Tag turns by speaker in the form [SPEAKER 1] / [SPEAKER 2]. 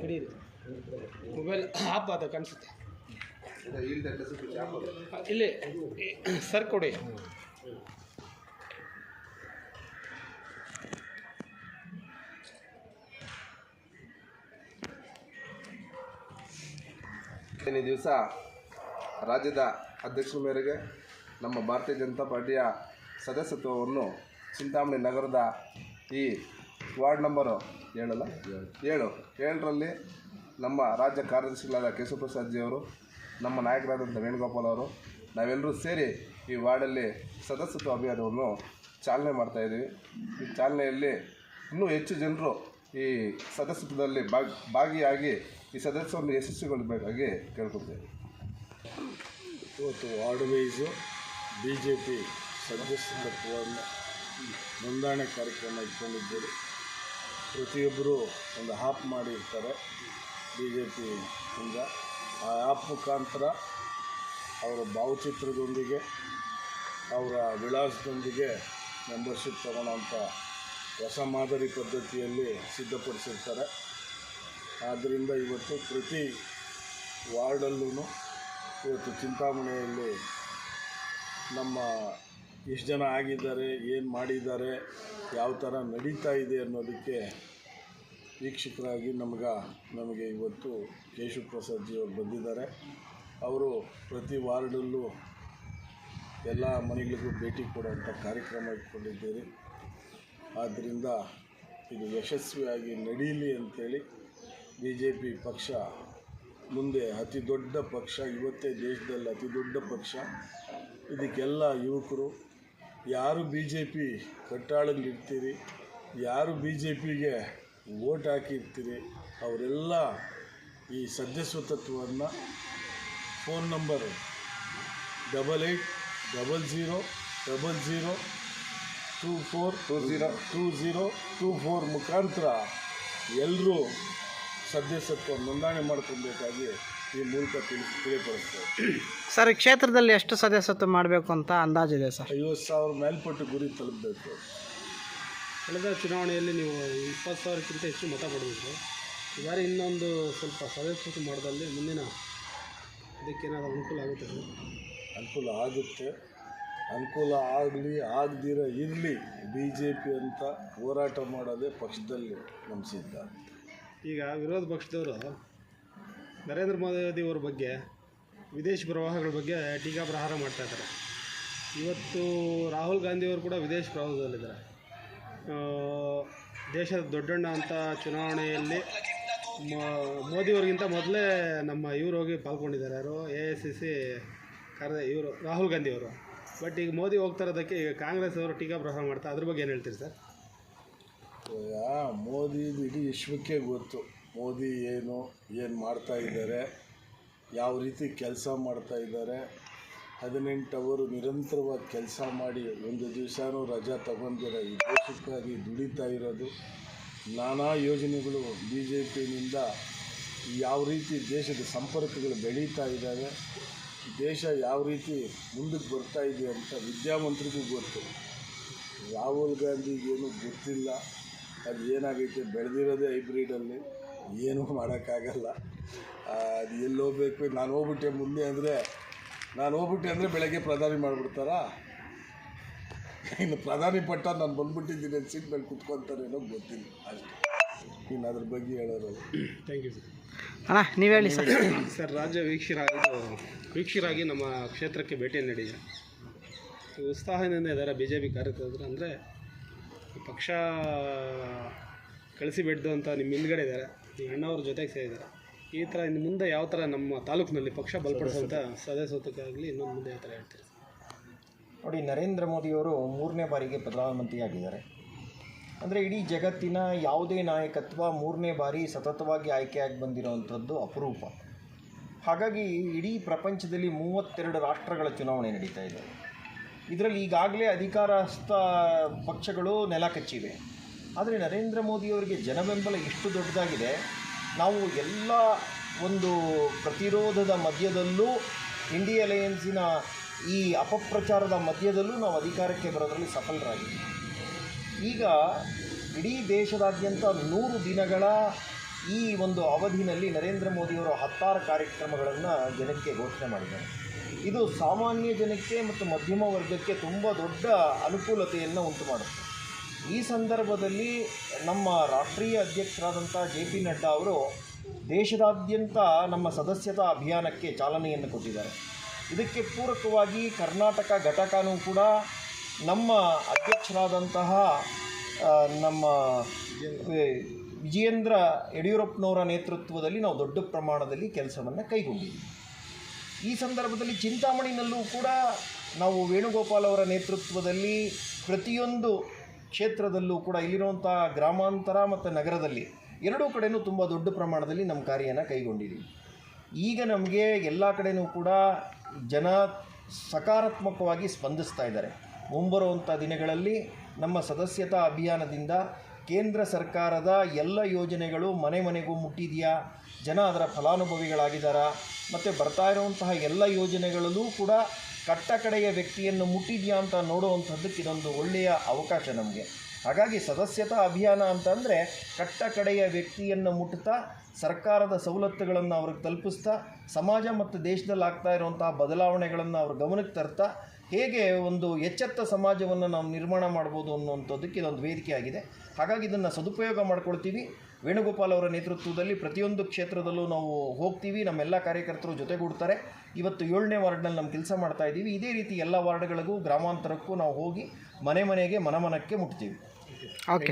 [SPEAKER 1] ಹಿಡೀರಿ mobile app ಅದ ಕಾಣಿಸುತ್ತೆ. ಇಲ್ಲಿ ಸರ್ ಕೊಡಿ.
[SPEAKER 2] ಈ ದಿವಸ ರಾಜ್ಯದ ಅಧ್ಯಕ್ಷರ ಮೇರೆಗೆ ನಮ್ಮ ಭಾರತೀಯ ಜನತಾ ಪಾರ್ಟಿಯ ಸದಸ್ಯತ್ವವನ್ನು ಚಿಂತಾಮಣಿ ನಗರದ ಈ ವಾರ್ಡ್ ನಂಬರು ಏಳಲ್ಲ ಏಳು ಏಳರಲ್ಲಿ ನಮ್ಮ ರಾಜ್ಯ ಕಾರ್ಯದರ್ಶಿಗಳಾದ ಕೇಶವಪ್ರಸಾದ್ಜಿಯವರು ನಮ್ಮ ನಾಯಕರಾದಂಥ ವೇಣುಗೋಪಾಲ್ ಅವರು ನಾವೆಲ್ಲರೂ ಸೇರಿ ಈ ವಾರ್ಡಲ್ಲಿ ಸದಸ್ಯತ್ವ ಅಭಿಯಾನವನ್ನು ಚಾಲನೆ ಮಾಡ್ತಾಯಿದ್ದೀವಿ ಈ ಚಾಲನೆಯಲ್ಲಿ ಇನ್ನೂ ಹೆಚ್ಚು ಜನರು ಈ ಸದಸ್ಯತ್ವದಲ್ಲಿ ಭಾಗ್ ಭಾಗಿಯಾಗಿ ಈ ಸದಸ್ಯವನ್ನು ಯಶಸ್ವಿಗೊಳ್ಳಬೇಕಾಗಿ ಕೇಳ್ಕೊಳ್ತೇವೆ.
[SPEAKER 3] ಇವತ್ತು ward wise B J P ಸದಸ್ಯತ್ವವನ್ನು ನೋಂದಣಿ ಕಾರ್ಯಕ್ರಮ ಇಟ್ಕೊಂಡಿದ್ದೀರಿ. ಪ್ರತಿಯೊಬ್ಬರು ಒಂದು ಆ್ಯಪ್ ಮಾಡಿರ್ತಾರೆ. ಬಿ ಜೆ ಪಿಯಿಂದ ಆ ಆ್ಯಪ್ ಮುಖಾಂತರ ಅವರ ಭಾವಚಿತ್ರದೊಂದಿಗೆ, ಅವರ ವಿಳಾಸದೊಂದಿಗೆ ಮೆಂಬರ್ಶಿಪ್ ತಗೊಳ್ಳೋಂಥ ಹೊಸ ಮಾದರಿ ಪದ್ಧತಿಯಲ್ಲಿ ಸಿದ್ಧಪಡಿಸಿರ್ತಾರೆ. ಆದ್ದರಿಂದ ಇವತ್ತು ಪ್ರತಿ ವಾರ್ಡಲ್ಲೂ ಇವತ್ತು ಚಿಂತಾಮಣೆಯಲ್ಲಿ ನಮ್ಮ ಎಷ್ಟು ಜನ ಆಗಿದ್ದಾರೆ, ಏನು ಮಾಡಿದ್ದಾರೆ, ಯಾವ ಥರ ನಡೀತಾ ಇದೆ ಅನ್ನೋದಕ್ಕೆ ವೀಕ್ಷಕರಾಗಿ ನಮ್ಗೆ, ನಮಗೆ ಇವತ್ತು ಕೇಶವ ಪ್ರಸಾದ್ ಜಿ ಅವರು ಬಂದಿದ್ದಾರೆ. ಅವರು ಪ್ರತಿ ವಾರ್ಡಲ್ಲೂ ಎಲ್ಲ ಮನೆಗಳಿಗೂ ಭೇಟಿ ಕೊಡುವಂಥ ಕಾರ್ಯಕ್ರಮ ಇಟ್ಕೊಂಡಿದ್ದೀರಿ. ಆದ್ದರಿಂದ ಇದು ಯಶಸ್ವಿಯಾಗಿ ನಡೀಲಿ ಅಂಥೇಳಿ ಬಿ ಜೆ ಪಿ ಪಕ್ಷ ಮುಂದೆ ಅತಿ ದೊಡ್ಡ ಪಕ್ಷ, ಇವತ್ತೇ ದೇಶದಲ್ಲಿ ಅತಿ ದೊಡ್ಡ ಪಕ್ಷ. ಇದಕ್ಕೆಲ್ಲ ಯುವಕರು ಯಾರು ಬಿ ಜೆ ಪಿ ಕಟ್ಟಾಳಲ್ಲಿರ್ತೀರಿ ಯಾರು ಬಿ ಜೆ ಪಿಗೆ ವೋಟ್ ಹಾಕಿರ್ತೀರಿ? ಅವರೆಲ್ಲ ಈ ಸದಸ್ಯತ್ವವನ್ನು phone number double eight double zero double zero two four
[SPEAKER 2] two zero
[SPEAKER 3] two zero two four ಮುಖಾಂತರ ಎಲ್ಲರೂ ಸದಸ್ಯತ್ವ ನೋಂದಣಿ ಮಾಡ್ಕೊಬೇಕಾಗಿ ಈ ಮೂಲಕ ತಿಳಿ ತಿಳಿಪಡಿಸ್ತೇವೆ
[SPEAKER 1] ಸರ್ ಈ ಕ್ಷೇತ್ರದಲ್ಲಿ ಎಷ್ಟು ಸದಸ್ಯತ್ವ ಮಾಡಬೇಕು ಅಂತ ಅಂದಾಜಿದೆ ಸರ್?
[SPEAKER 3] ಐವತ್ತು ಸಾವಿರ ಮೇಲ್ಪಟ್ಟು ಗುರಿ ತಲುಪಬೇಕು.
[SPEAKER 1] ಕಳೆದ ಚುನಾವಣೆಯಲ್ಲಿ ನೀವು ಇಪ್ಪತ್ತು ಸಾವಿರಕ್ಕಿಂತ ಹೆಚ್ಚು ಮತ ಪಡೆದಿದ್ದರು ಈ ಬಾರಿ ಇನ್ನೊಂದು ಸ್ವಲ್ಪ ಸದಸ್ಯತ್ವ ಮಾಡಿದಲ್ಲಿ ಮುಂದಿನ ಅದಕ್ಕೇನಾದರೂ ಅನುಕೂಲ ಆಗುತ್ತೆ ಸರ್?
[SPEAKER 3] ಅನುಕೂಲ ಆಗುತ್ತೆ. ಅನುಕೂಲ ಆಗಲಿ ಆಗದಿರ ಇರಲಿ ಬಿ ಜೆ ಪಿ ಅಂತ ಹೋರಾಟ ಮಾಡೋದೇ ಪಕ್ಷದಲ್ಲಿ ನಮ್ಮ ಸಿದ್ಧ
[SPEAKER 1] ಈಗ ವಿರೋಧ ಪಕ್ಷದವರು ನರೇಂದ್ರ ಮೋದಿ ಅವರ ಬಗ್ಗೆ, ವಿದೇಶಿ ಪ್ರವಾಹಗಳ ಬಗ್ಗೆ ಟೀಕಾ ಪ್ರಹಾರ ಮಾಡ್ತಾ ಇದ್ದಾರೆ. ಇವತ್ತು ರಾಹುಲ್ ಗಾಂಧಿಯವರು ಕೂಡ ವಿದೇಶ ಪ್ರವಾಹದಲ್ಲಿದ್ದಾರೆ ದೇಶದ ದೊಡ್ಡಣ್ಣ ಅಂತ ಚುನಾವಣೆಯಲ್ಲಿ ಮೋದಿಯವ್ರಿಗಿಂತ ಮೊದಲೇ ನಮ್ಮ ಇವರು ಹೋಗಿ ಪಾಲ್ಗೊಂಡಿದ್ದಾರೆ. ಯಾರು? ಎ ಎಸ್ ಸಿ ಸಿ ಕಾರ್ಯ ಇವರು, ರಾಹುಲ್ ಗಾಂಧಿಯವರು ಬಟ್ ಈಗ ಮೋದಿ ಹೋಗ್ತಾ ಇರೋದಕ್ಕೆ ಈಗ ಕಾಂಗ್ರೆಸ್ ಅವರು ಟೀಕಾ ಪ್ರಹಾರ ಮಾಡ್ತಾರೆ ಅದ್ರ ಬಗ್ಗೆ ಏನು ಹೇಳ್ತೀರಿ ಸರ್?
[SPEAKER 3] ಮೋದಿ ಇಡೀ ವಿಶ್ವಕ್ಕೆ ಗೊತ್ತು. ಮೋದಿ ಏನು ಏನು ಮಾಡ್ತಾ ಇದ್ದಾರೆ, ಯಾವ ರೀತಿ ಕೆಲಸ ಮಾಡ್ತಾ ಇದ್ದಾರೆ, ಹದಿನೆಂಟು ಅವರು ನಿರಂತರವಾಗಿ ಕೆಲಸ ಮಾಡಿ ಒಂದು ದಿವಸನೂ ರಜಾ ತಗೊಂಡಿರ ಈ ದೇಶಕ್ಕಾಗಿ ದುಡಿತಾ ಇರೋದು, ನಾನಾ ಯೋಜನೆಗಳು ಬಿ ಜೆ ಪಿನಿಂದ ಯಾವ ರೀತಿ ದೇಶದ ಸಂಪರ್ಕಗಳು ಬೆಳೀತಾ ಇದ್ದಾವೆ, ದೇಶ ಯಾವ ರೀತಿ ಮುಂದಕ್ಕೆ ಬರ್ತಾ ಇದೆ ಅಂತ ವಿದ್ಯಾಮಂತ್ರಿಗೂ ಗೊತ್ತು. ರಾಹುಲ್ ಗಾಂಧಿಗೇನು ಗೊತ್ತಿಲ್ಲ, ಅದು ಏನಾಗೈತೆ, ಬೆಳೆದಿರೋದೇ ಹೈಬ್ರಿಡಲ್ಲಿ. ಏನೂ ಮಾಡೋಕ್ಕಾಗಲ್ಲ. ಅದು ಎಲ್ಲಿ ಹೋಗ್ಬೇಕು ನಾನು ಹೋಗ್ಬಿಟ್ಟೆ ಮುಂದೆ ಅಂದರೆ ನಾನು ಹೋಗ್ಬಿಟ್ಟೆ ಅಂದರೆ ಬೆಳಗ್ಗೆ ಪ್ರಧಾನಿ ಮಾಡಿಬಿಡ್ತಾರಾ? ಇನ್ನು ಪ್ರಧಾನಿ ಪಟ್ಟ ನಾನು ಬಂದ್ಬಿಟ್ಟಿದ್ದೀನಿ ಅಂತ ಸೀಟ್ ಮೇಲೆ ಕುತ್ಕೊತಾರೇನೋ ಗೊತ್ತಿಲ್ಲ. ಅಷ್ಟೇ. ಇನ್ನು ಅದ್ರ ಬಗ್ಗೆ ಹೇಳೋರು
[SPEAKER 1] ಥ್ಯಾಂಕ್ ಯು ಸರ್
[SPEAKER 4] ಅಣ್ಣ ನೀವು ಹೇಳಿ ಸರ್
[SPEAKER 1] ಸರ್ ರಾಜ್ಯ ವೀಕ್ಷರಾಗಿ ವೀಕ್ಷರಾಗಿ ನಮ್ಮ ಕ್ಷೇತ್ರಕ್ಕೆ ಭೇಟಿ ನೀಡಿದೆ ಉತ್ಸಾಹದಿಂದ ಇದ್ದಾರೆ ಬಿ ಜೆ ಪಿ ಕಾರ್ಯಕರ್ತರು ಅಂದರೆ ಪಕ್ಷ ಕಳಿಸಿ ಬಿಡ್ದು ಅಂತ ನಿಮ್ಮ ಹಿಂದ್ಗಡೆ ಇದ್ದಾರೆ ಅಣ್ಣವ್ರ ಜೊತೆಗೆ ಸೇರಿದ್ದಾರೆ. ಈ ಥರ ಇನ್ನು ಮುಂದೆ ಯಾವ ಥರ ನಮ್ಮ ತಾಲೂಕಿನಲ್ಲಿ ಪಕ್ಷ ಬಲಪಡಿಸುವಂಥ ಸದಸ್ಯತ್ವಕ್ಕಾಗಲಿ ಇನ್ನೊಂದು ಮುಂದೆ ಯಾವ ಥರ ಹೇಳ್ತೀರಿ?
[SPEAKER 5] ನೋಡಿ, ನರೇಂದ್ರ ಮೋದಿಯವರು ಮೂರನೇ ಬಾರಿಗೆ ಪ್ರಧಾನಮಂತ್ರಿಯಾಗಿದ್ದಾರೆ. ಅಂದರೆ ಇಡೀ ಜಗತ್ತಿನ ಯಾವುದೇ ನಾಯಕತ್ವ ಮೂರನೇ ಬಾರಿ ಸತತವಾಗಿ ಆಯ್ಕೆಯಾಗಿ ಬಂದಿರುವಂಥದ್ದು ಅಪರೂಪ. ಹಾಗಾಗಿ ಇಡೀ ಪ್ರಪಂಚದಲ್ಲಿ ಮೂವತ್ತೆರಡು ರಾಷ್ಟ್ರಗಳ ಚುನಾವಣೆ ನಡೀತಾ ಇದೆ. ಇದರಲ್ಲಿ ಈಗಾಗಲೇ ಅಧಿಕಾರಸ್ಥ ಪಕ್ಷಗಳು ನೆಲ ಕಚ್ಚಿವೆ ಆದರೆ ನರೇಂದ್ರ ಮೋದಿಯವರಿಗೆ ಜನಬೆಂಬಲ ಇಷ್ಟು ದೊಡ್ಡದಾಗಿದೆ, ನಾವು ಎಲ್ಲ ಒಂದು ಪ್ರತಿರೋಧದ ಮಧ್ಯದಲ್ಲೂ ಇಂಡಿಯಾ ಅಲಯನ್ಸಿನ ಈ ಅಪಪ್ರಚಾರದ ಮಧ್ಯದಲ್ಲೂ ನಾವು ಅಧಿಕಾರಕ್ಕೆ ಬರೋದರಲ್ಲಿ ಸಫಲರಾಗಿದ್ದೀವಿ. ಈಗ ಇಡೀ ದೇಶದಾದ್ಯಂತ ನೂರು ದಿನಗಳ ಈ ಒಂದು ಅವಧಿನಲ್ಲಿ ನರೇಂದ್ರ ಮೋದಿಯವರು ಹತ್ತಾರು ಕಾರ್ಯಕ್ರಮಗಳನ್ನು ಜನಕ್ಕೆ ಘೋಷಣೆ ಮಾಡಿದ್ದಾರೆ. ಇದು ಸಾಮಾನ್ಯ ಜನಕ್ಕೆ ಮತ್ತು ಮಧ್ಯಮ ವರ್ಗಕ್ಕೆ ತುಂಬ ದೊಡ್ಡ ಅನುಕೂಲತೆಯನ್ನು ಉಂಟು ಮಾಡುತ್ತೆ ಈ ಸಂದರ್ಭದಲ್ಲಿ ನಮ್ಮ ರಾಷ್ಟ್ರೀಯ ಅಧ್ಯಕ್ಷರಾದಂಥ ಜೆ ಪಿ ನಡ್ಡಾ ಅವರು ದೇಶದಾದ್ಯಂತ ನಮ್ಮ ಸದಸ್ಯತಾ ಅಭಿಯಾನಕ್ಕೆ ಚಾಲನೆಯನ್ನು ಕೊಟ್ಟಿದ್ದಾರೆ. ಇದಕ್ಕೆ ಪೂರಕವಾಗಿ ಕರ್ನಾಟಕ ಘಟಕನೂ ಕೂಡ ನಮ್ಮ ಅಧ್ಯಕ್ಷರಾದಂತಹ ನಮ್ಮ ವಿಜಯೇಂದ್ರ ಯಡಿಯೂರಪ್ಪನವರ ನೇತೃತ್ವದಲ್ಲಿ ನಾವು ದೊಡ್ಡ ಪ್ರಮಾಣದಲ್ಲಿ ಕೆಲಸವನ್ನು ಕೈಗೊಂಡಿದ್ದೀವಿ. ಈ ಸಂದರ್ಭದಲ್ಲಿ ಚಿಂತಾಮಣಿನಲ್ಲೂ ಕೂಡ ನಾವು ವೇಣುಗೋಪಾಲ್ ಅವರ ನೇತೃತ್ವದಲ್ಲಿ ಪ್ರತಿಯೊಂದು ಕ್ಷೇತ್ರದಲ್ಲೂ ಕೂಡ ಇಲ್ಲಿರುವಂಥ ಗ್ರಾಮಾಂತರ ಮತ್ತು ನಗರದಲ್ಲಿ ಎರಡೂ ಕಡೆಯೂ ತುಂಬ ದೊಡ್ಡ ಪ್ರಮಾಣದಲ್ಲಿ ನಮ್ಮ ಕಾರ್ಯನ ಕೈಗೊಂಡಿದ್ದೀವಿ. ಈಗ ನಮಗೆ ಎಲ್ಲ ಕಡೆಯೂ ಕೂಡ ಜನ ಸಕಾರಾತ್ಮಕವಾಗಿ ಸ್ಪಂದಿಸ್ತಾ ಇದ್ದಾರೆ. ಮುಂಬರುವಂಥ ದಿನಗಳಲ್ಲಿ ನಮ್ಮ ಸದಸ್ಯತಾ ಅಭಿಯಾನದಿಂದ ಕೇಂದ್ರ ಸರ್ಕಾರದ ಎಲ್ಲ ಯೋಜನೆಗಳು ಮನೆ ಮನೆಗೂ ಮುಟ್ಟಿದೆಯಾ, ಜನ ಅದರ ಫಲಾನುಭವಿಗಳಾಗಿದ್ದಾರಾ, ಮತ್ತು ಬರ್ತಾ ಇರುವಂತಹ ಎಲ್ಲ ಯೋಜನೆಗಳಲ್ಲೂ ಕೂಡ ಕಟ್ಟ ಕಡೆಯ ವ್ಯಕ್ತಿಯನ್ನು ಮುಟ್ಟಿದೆಯಾ ಅಂತ ನೋಡುವಂಥದ್ದಕ್ಕೆ ಇದೊಂದು ಒಳ್ಳೆಯ ಅವಕಾಶ ನಮಗೆ. ಹಾಗಾಗಿ ಸದಸ್ಯತಾ ಅಭಿಯಾನ ಅಂತಂದರೆ ಕಟ್ಟ ಕಡೆಯ ವ್ಯಕ್ತಿಯನ್ನು ಮುಟ್ತಾ ಸರ್ಕಾರದ ಸವಲತ್ತುಗಳನ್ನು ಅವ್ರಿಗೆ ತಲುಪಿಸ್ತಾ, ಸಮಾಜ ಮತ್ತು ದೇಶದಲ್ಲಿ ಆಗ್ತಾ ಇರುವಂತಹ ಬದಲಾವಣೆಗಳನ್ನು ಅವ್ರ ಗಮನಕ್ಕೆ ತರ್ತಾ, ಹೇಗೆ ಒಂದು ಎಚ್ಚೆತ್ತ ಸಮಾಜವನ್ನು ನಾವು ನಿರ್ಮಾಣ ಮಾಡ್ಬೋದು ಅನ್ನುವಂಥದ್ದಕ್ಕೆ ಇದೊಂದು ವೇದಿಕೆ ಆಗಿದೆ ಹಾಗಾಗಿ ಇದನ್ನು ಸದುಪಯೋಗ ಮಾಡ್ಕೊಳ್ತೀವಿ. ವೇಣುಗೋಪಾಲ್ ಅವರ ನೇತೃತ್ವದಲ್ಲಿ ಪ್ರತಿಯೊಂದು ಕ್ಷೇತ್ರದಲ್ಲೂ ನಾವು ಹೋಗ್ತೀವಿ. ನಮ್ಮೆಲ್ಲ ಕಾರ್ಯಕರ್ತರು ಜೊತೆಗೂಡ್ತಾರೆ. ಇವತ್ತು ಏಳನೇ ವಾರ್ಡ್ನಲ್ಲಿ ನಮ್ಮ ಕೆಲಸ ಮಾಡ್ತಾ ಇದ್ದೀವಿ. ಇದೇ ರೀತಿ ಎಲ್ಲ ವಾರ್ಡ್ಗಳಿಗೂ, ಗ್ರಾಮಾಂತರಕ್ಕೂ ನಾವು ಹೋಗಿ ಮನೆ ಮನೆಗೆ ಮನಮನಕ್ಕೆ ಮುಟ್ತೀವಿ.
[SPEAKER 4] ಓಕೆ